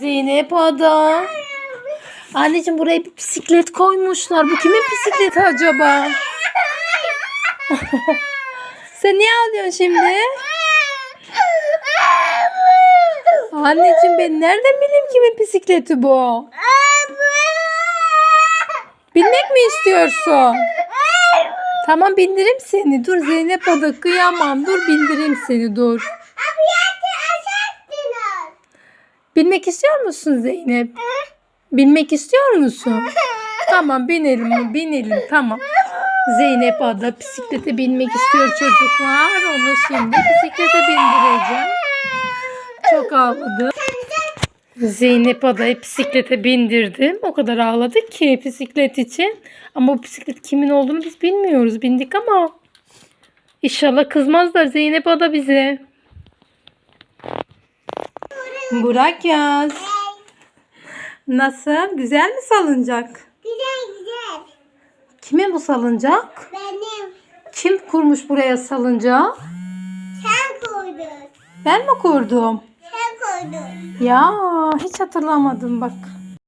Zeynep Ada. Anneciğim buraya bir bisiklet koymuşlar. Bu kimin bisikleti acaba? Sen niye ağlıyorsun şimdi? Anneciğim ben nereden bileyim kimin bisikleti bu? Binmek mi istiyorsun? Tamam bindireyim seni. Dur Zeynep Ada kıyamam. Dur bindireyim seni dur. Binmek istiyor musun Zeynep? Binmek istiyor musun? Tamam binelim binelim tamam. Zeynep Ada bisiklete binmek istiyor çocuklar. Onu şimdi bisiklete bindireceğim. Çok ağladı. Zeynep Ada'yı bisiklete bindirdim. O kadar ağladık ki bisiklet için. Ama bu bisiklet kimin olduğunu biz bilmiyoruz. Bindik ama inşallah kızmazlar Zeynep Ada bize. Burak yaz. Nasıl? Güzel mi salıncak? Güzel güzel. Kimin bu salıncak? Benim. Kim kurmuş buraya salıncağı? Sen koydun. Ben mi kurdum? Sen koydun. Ya hiç hatırlamadım bak.